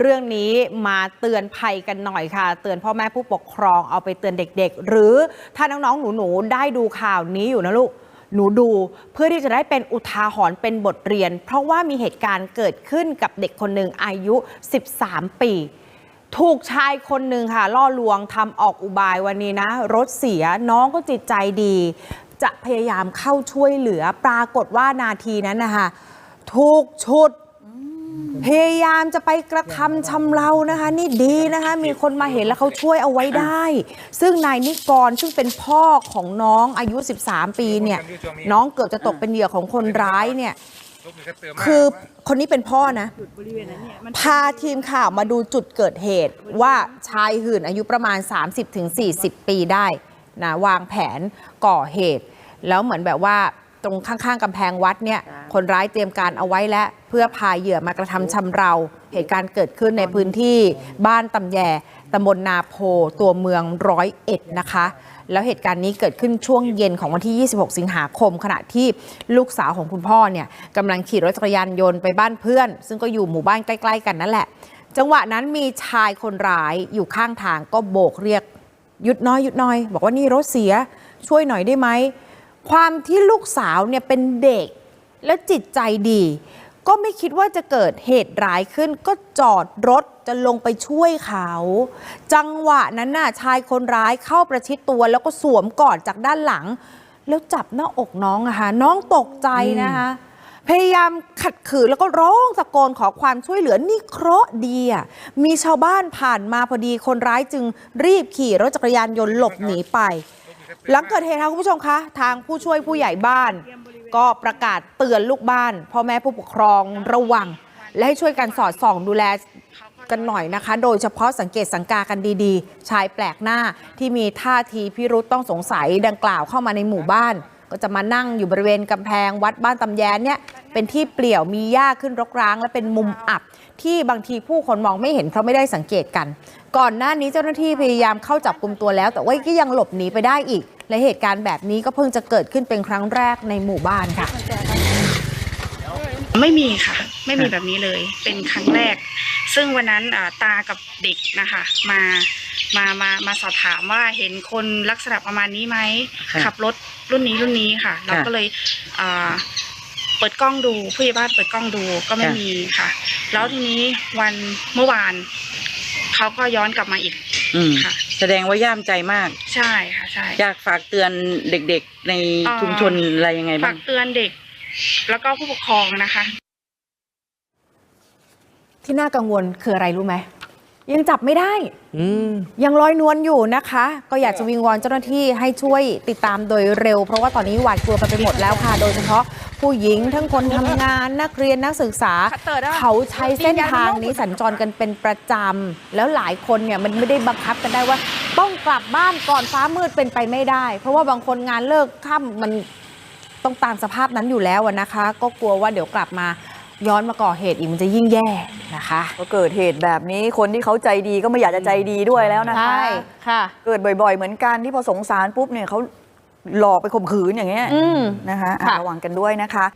เรื่องนี้มาเตือนภัยกันหน่อยค่ะ เตือนพ่อแม่ผู้ปกครองเอาไปเตือนเด็กๆ หรือถ้าน้องๆหนูๆได้ดูข่าวนี้อยู่นะลูกหนูดูเพื่อที่จะได้เป็นอุทาหรณ์เป็นบทเรียน เพราะว่ามีเหตุการณ์เกิดขึ้นกับเด็กคนหนึ่งอายุ 13 ปี ถูกชายคนหนึ่งค่ะล่อลวงทำออกอุบายวันนี้นะ รถเสียน้องก็จิตใจดี จะพยายามเข้าช่วยเหลือปรากฏว่านาทีนั้นนะคะถูกชุด พยายามจะไปกระทำชำเรานะคะ นี่ดีนะคะ มีคนมาเห็นแล้วเขาช่วยเอาไว้ได้ ซึ่งนายนิกรซึ่งเป็นพ่อของน้องอายุ 13 ปีเนี่ย น้องเกือบจะตกเป็นเหยื่อของคนร้ายเนี่ย คือคนนี้เป็นพ่อนะ พาทีมข่าวมาดูจุดเกิดเหตุ ว่าชายหื่นอายุประมาณ 30-40 ปีได้นะวางแผนก่อเหตุ แล้วเหมือนแบบว่า ตรงข้างๆกำแพงวัดเนี่ยคนร้ายเตรียมการเอาไว้แล้วเพื่อพาเหยื่อมากระทำชำเรา เหตุการณ์เกิดขึ้นในพื้นที่บ้านตำแยตำบลนาโพตัวเมืองร้อยเอ็ดนะคะ แล้วเหตุการณ์นี้เกิดขึ้นช่วงเย็นของวันที่ 26 สิงหาคม ขณะที่ลูกสาวของคุณพ่อเนี่ยกำลังขี่รถจักรยานยนต์ไปบ้านเพื่อน ซึ่งก็อยู่หมู่บ้านใกล้ๆกันนั่นแหละ จังหวะนั้นมีชายคนร้ายอยู่ข้างทางก็โบกเรียกหยุดหน้อยหยุดหน้อย บอกว่านี่รถเสียช่วยหน่อยได้ไหม ความที่ลูกสาวเนี่ยเป็นเด็กและจิตใจดี ก็ไม่คิดว่าจะเกิดเหตุร้ายขึ้น ก็จอดรถจะลงไปช่วยเขา จังหวะนั้นน่ะชายคนร้ายเข้าประชิดตัว แล้วก็สวมกอดจากด้านหลัง แล้วจับหน้าอกน้องอะค่ะน้องตกใจนะคะ พยายามขัดขืนแล้วก็ร้องตะโกนขอความช่วยเหลือนี่เคราะห์ดีอะมีชาวบ้านผ่านมาพอดีคนร้ายจึงรีบขี่รถจักรยานยนต์หลบหนีไป หลังเกิดเหตุค่ะคุณผู้ชมคะ ทางผู้ช่วยผู้ใหญ่บ้าน ก็ประกาศเตือนลูกบ้านพ่อแม่ผู้ปกครองระวัง และให้ช่วยกันสอดส่องดูแลกันหน่อยนะคะ โดยเฉพาะสังเกตสังกากันดีๆ ชายแปลกหน้าที่มีท่าทีพิรุษต้องสงสัยดังกล่าวเข้ามาในหมู่บ้าน ก็จะมานั่งอยู่บริเวณกำแพงวัดบ้านตำแยนเนี่ย เป็นที่เปลี่ยวมีหญ้าขึ้นรกร้าง และเป็นมุมอับ ที่บางทีผู้คนมองไม่เห็นเพราะไม่ได้สังเกตกัน ก่อนหน้านี้เจ้าหน้าที่พยายามเข้าจับกลุ่มตัวแล้ว แต่ว่าก็ยังหลบหนีไปได้อีก และเหตุการณ์แบบนี้ก็เพิ่งจะเกิดขึ้นเป็นครั้งแรกในหมู่บ้านค่ะ ไม่มีค่ะ ไม่มีแบบนี้เลย เป็นครั้งแรก ซึ่งวันนั้นอ่าตากับเด็กนะคะ มามามามาสอบถามว่าเห็นคนลักษณะประมาณนี้ไหมค่ะขับรถรุ่นนี้รุ่นนี้ค่ะ เราก็เลยอ่าเปิดกล้องดูผู้ใหญ่บ้านเปิดกล้องดูก็ไม่ค่ะมีค่ะ แล้วทีนี้วันเมื่อวานเขาก็ย้อนกลับมาอีกอืมค่ะ แสดงว่าย่ามใจมาก ใช่ค่ะใช่อยากฝากเตือนเด็กๆในอ่าชุมชนอะไรยังไงฝาบ้ากงเตือนเด็ก แล้วก็ผู้ปกครองนะคะ ที่น่ากังวลคืออะไรรู้ไหม ยังจับไม่ได้อืมยังลอยนวลอยู่นะคะ ก็อยากจะวิงวอนเจ้าหน้าที่ให้ช่วยติดตามโดยเร็ว เพราะว่าตอนนี้หวาดกลัวกันไปหมดแล้วค่ะ โดยเฉพาะผู้หญิงทั้งคนทำงานนักเรียนนักศึกษา เขาใช้เส้นทางนี้สัญจรกันเป็นประจำ แล้วหลายคนเนี่ยมันไม่ได้บังคับกันได้ว่า ต้องกลับบ้านก่อนฟ้ามืดเป็นไปไม่ได้ เพราะว่าบางคนงานเลิกค่ำมันต้องตามสภาพนั้นอยู่แล้วอะนะคะ ก็กลัวว่าเดี๋ยวกลับมา ย้อนมาก่อเหตุอีกมันจะยิ่งแย่นะคะ ก็เกิดเหตุแบบนี้คนที่เขาใจดีก็ไม่อยากจะใจดีด้วยแล้วนะคะใช่ค่ะ เกิดบ่อย ๆ เหมือนกันที่พอสงสารปุ๊บเนี่ยเขาหลอกไปข่มขืนอย่างเงี้ยอืมนะคะอะค่ะระวังกันด้วยนะคะ